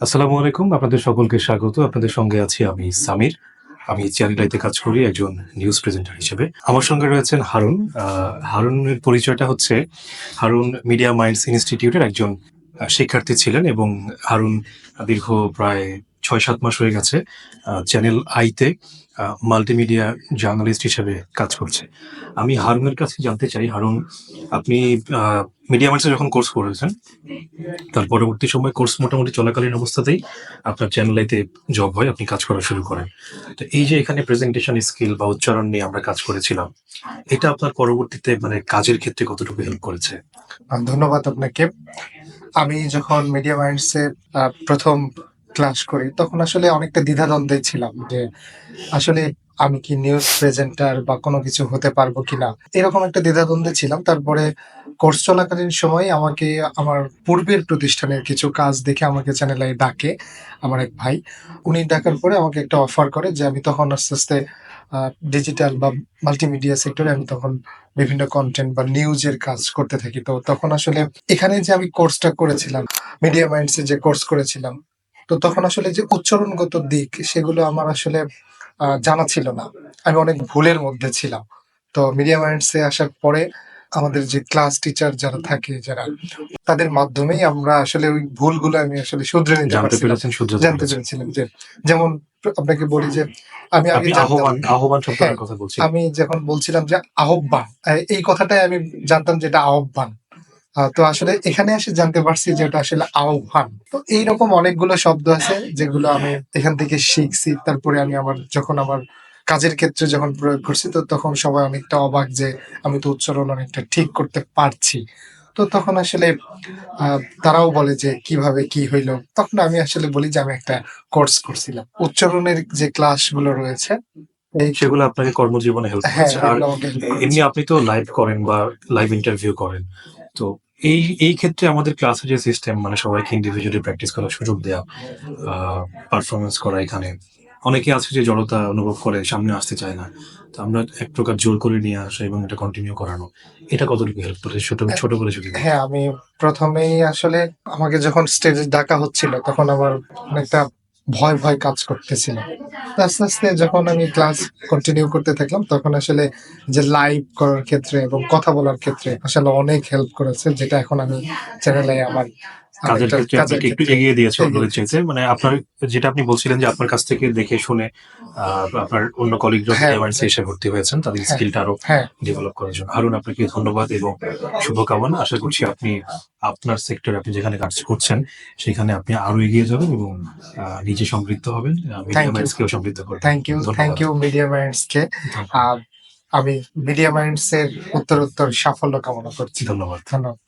আসসালামু আলাইকুম, আপনাদের সকলকে স্বাগত। আপনাদের সঙ্গে আছি আমি সামির। আমি চ্যানেলটাইতে কাজ করি একজন নিউজ প্রেজেন্টার হিসেবে। আমার সঙ্গে রয়েছেন হারুন। হারুনের পরিচয়টা হচ্ছে হারুন মিডিয়া মাইন্ডস ইনস্টিটিউটের একজন শিক্ষার্থী ছিলেন এবং হারুন দীর্ঘ প্রায় ছয় সাত মাস হয়ে গেছে চ্যানেল আইতে মাল্টিমিডিয়া জার্নালিস্ট হিসেবে কাজ করছে। আমি হারুনের কাছে জানতে চাই, হারুন, আপনি মিডিয়া মাইন্ডসে যখন কোর্স করেছেন তার পরবর্তী সময় কোর্স মোটামুটি চলাকালীন অবস্থাতেই আপনার চ্যানেলাইতে জব হয় আপনি কাজ করা শুরু করেন। তো এই যে এখানে প্রেজেন্টেশন স্কিল বা উচ্চারণ নিয়ে আমরা কাজ করেছিলাম এটা আপনার পরবর্তীতে মানে কাজের ক্ষেত্রে কতটুকু হেল্প করেছে? ধন্যবাদ আপনাকে। আমি যখন মিডিয়া মাইন্ডসের আহ, প্রথম ক্লাস করি তখন আসলে অনেকটা দ্বিধাদ্বন্দ্বে ছিলাম যে আসলে আমি কি নিউজ প্রেজেন্টার বা কোনো কিছু হতে পারব কিনা? এরকম একটা দ্বিধাদ্বন্দ্বে ছিলাম। তারপরে কোর্স চলাকালীন সময় আমাকে, আমার পূর্বের প্রতিষ্ঠানের কিছু কাজ দেখে আমাকে চ্যানেলে ডাকে আমার এক ভাই। উনি ডাকার পরে আমাকে একটা অফার করে যে, আমি তখন আস্তে আস্তে ডিজিটাল বা মাল্টিমিডিয়া সেক্টরে আমি তখন বিভিন্ন কন্টেন্ট বা নিউজের কাজ করতে থাকি। তো তখন আসলে এখানে যে আমি কোর্সটা করেছিলাম মিডিয়া মাইন্ডসে যে কোর্স করেছিলাম, তো তখন আসলে যে উচ্চারণগত দিক, সেগুলো আমার আসলে জানা ছিল না। আমি অনেক ভুলের মধ্যে ছিলাম। তো মিডিয়া মাইন্ডসে আসার পরে আমাদের যে ক্লাস টিচার যারা থাকে যারা তাদের মাধ্যমেই আমরা আসলে ওই ভুলগুলো আমি আসলে শুধরে নিতে জানতে পারছিলাম। জানতে পেরেছেন। পেরেছিলাম যে যেমন আপনাকে বলি যে আমি আগে আহ্বান আহ্বান হ্যাঁ, কথা বলছি। আমি যখন বলছিলাম যে আহ্বান আহ, এই কথাটাই আমি জানতাম যে এটা আহ্বান। আহ, তো আসলে এখানে এসে জানতে পারছি যে এটা আসলে আহ্বান। তো এইরকম অনেকগুলো শব্দ আছে যেগুলো আমি এখান থেকে শিখছি। তারপরে আমি আমার যখন আমার কাজের ক্ষেত্রে যখন প্রয়োগ করছি তো তখন সবাই অনেকটা অবাক যে আমি তো উচ্চারণ অনেকটা ঠিক করতে পারছি। তো তখন আসলে তারাও বলে যে কীভাবে কি হইল। তখন আমি আসলে বলি যে আমি একটা কোর্স করছিলাম। উচ্চারণের যে ক্লাসগুলো রয়েছে এই সেগুলো আপনাকে কর্মজীবনে হেল্প হ্যাঁ করেছে। আর। এমনি আপনি তো লাইভ করেন বা লাইভ ইন্টারভিউ করেন। তো এই এই ক্ষেত্রে আমাদের ক্লাসের যে সিস্টেম মানে সবাইকে ইন্ডিভিজুয়ালি প্র্যাকটিস করার সুযোগ দেওয়া পারফরমেন্স করা এখানে। অনেকে আছে যে জড়তা অনুভব করে, সামনে আসতে চায় না। তো আমরা এক প্রকার জোর করে নিয়ে আসা এবং এটা কন্টিনিউ করানো। এটা কতটুকু হেল্প করে ছোট ছোট করে যদি হ্যাঁ আমি প্রথমেই আসলে আমাকে যখন স্টেজে ডাকা হচ্ছিল, তখন আমার অনেকটা ভয় ভয় কাজ করতেছিল। আস্তে আস্তে যখন আমি ক্লাস কন্টিনিউ করতে থাকলাম, তখন আসলে যে লাইভ করার ক্ষেত্রে এবং কথা বলার ক্ষেত্রে আসলে অনেক হেল্প করেছে, যেটা এখন আমি চ্যানেলে আমার কাজের ক্ষেত্রে আপনাকে একটু এগিয়ে দিয়েছে অন্যদের চাইতে মানে আপনার যেটা আপনি বলছিলেন যে আপনার কাছ থেকে দেখে শুনে আপনার অন্য কলিগরা হ্যাঁ। এমার্জেন্সি এসে ভর্তি হয়েছেন তাদের হ্যাঁ। স্কিলটা আরও হ্যাঁ। ডেভেলপ করার জন্য। হারুন আপনাকে ধন্যবাদ এবং শুভকামনা। আশা করছি আপনি আপনার সেক্টরে আপনি যেখানে কাজ করছেন সেখানে আপনি আরও এগিয়ে যাবেন এবং নিজে সমৃদ্ধ হবেন। মিডিয়া. মাইন্ডসকেও সমৃদ্ধ করবেন। Thank you thank you media মাইন্ডসকে আমি মিডিয়া মাইন্ডস এর উত্তর উত্তর সাফল্য কামনা করছি। ধন্যবাদ। ধন্যবাদ।